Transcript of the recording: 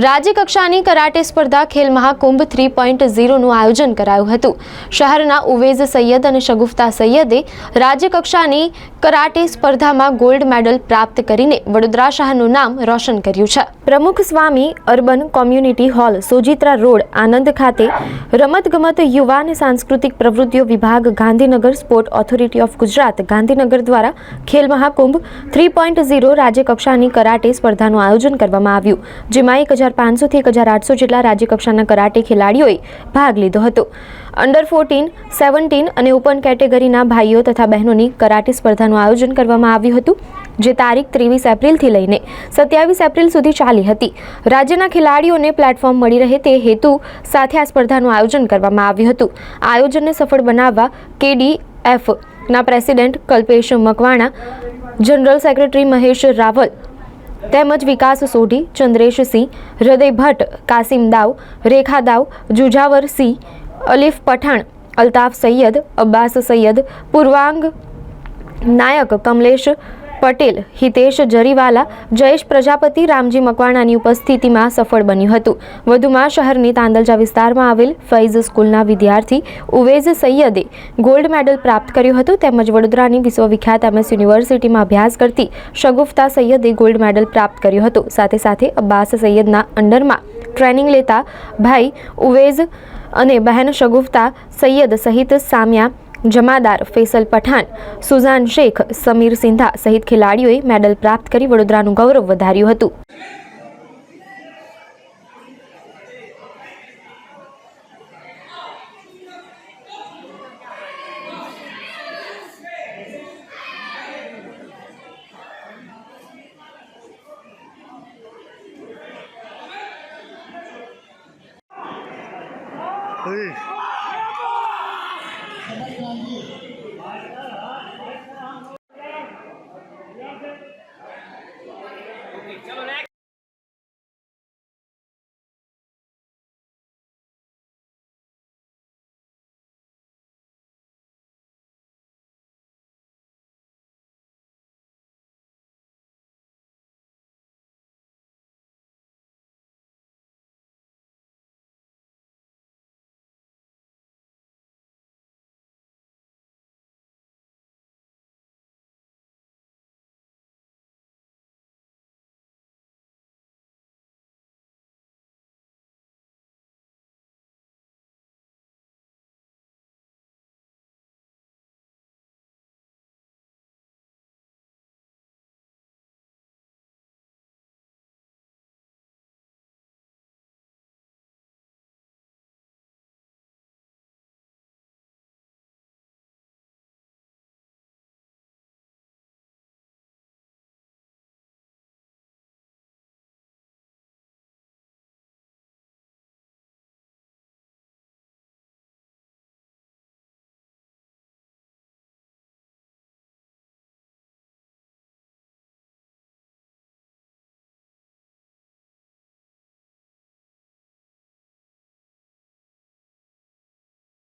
રાજ્ય કક્ષાની કરાટે સ્પર્ધા ખેલ મહાકુંભ થ્રી પોઈન્ટ ઝીરોનું આયોજન કરાયું હતું. શહેરના ઉવેઝ સૈયદ અને શગુફતા સૈયદે રાજ્ય કક્ષાની કરાટે સ્પર્ધામાં ગોલ્ડ મેડલ પ્રાપ્ત કરીને વડોદરા શહેરનું નામ રોશન કર્યું છે. Pramukh Swami urban community hall, Sojitra road, Anand ખાતે રમતગમત યુવા અને સાંસ્કૃતિક પ્રવૃત્તિઓ વિભાગ, Gandhinagar sport authority of Gujarat, Gandhinagar દ્વારા Khel Mahakumbh three point zero રાજ્યકક્ષાની કરાટે સ્પર્ધાનું આયોજન કરવામાં આવ્યું, જેમાં એક હજાર પાંચસોથી એક હજાર આઠસો જેટલા રાજ્યકક્ષાના કરાટે ખેલાડીઓએ ભાગ લીધો હતો. અંડર ફોર્ટીન સેવન્ટીન અને ઓપન કેટેગરીના ભાઈઓ તથા બહેનોની કરાટે સ્પર્ધાનું આયોજન કરવામાં આવ્યું હતું. જે તારીખ ત્રેવીસ એપ્રિલથી લઈને સત્યાવીસ એપ્રિલ સુધી ચાલી હતી. રાજ્યના ખેલાડીઓને પ્લેટફોર્મ મળી રહે તે હેતુ સાથે આ સ્પર્ધાનું આયોજન કરવામાં આવ્યું હતું. આયોજનને સફળ બનાવવા કેડીએફ ના president Kalpesh Makwana, general secretary Mahesh Raval તેમજ વિકાસ સોઢી ચંદ્રેશસિંહ હૃદય ભટ્ટ, કાસિમ દાવ, રેખા દાવ, જુજાવર સિંહ, અલીફ પઠાણ, અલ્તાફ સૈયદ, અબ્બાસ સૈયદ, પૂર્વાંગ નાયક, કમલેશ પટેલ, હિતેશ જરીવાલા, જયેશ પ્રજાપતિ, રામજી મકવાણાની ઉપસ્થિતિમાં સફળ બન્યું હતું. વધુમાં શહેરની તાંદલજા વિસ્તારમાં આવેલ ફૈઝ સ્કૂલના વિદ્યાર્થી ઉવેઝ સૈયદે ગોલ્ડ મેડલ પ્રાપ્ત કર્યું હતું. તેમજ વડોદરાની વિશ્વવિખ્યાત એમએસ યુનિવર્સિટીમાં અભ્યાસ કરતી શગુફતા સૈયદે ગોલ્ડ મેડલ પ્રાપ્ત કર્યું હતું. સાથે સાથે અબ્બાસ સૈયદના અંડરમાં ટ્રેનિંગ લેતા ભાઈ ઉવેઝ અને બહેન શગુફતા સૈયદ સહિત સામ્યા જમાદાર ફેસલ પઠાણ, સુઝાન શેખ, સમીર સિંધા સહિત ખેલાડીઓએ મેડલ પ્રાપ્ત કરી વડોદરાનું ગૌરવ વધાર્યું હતું Hey.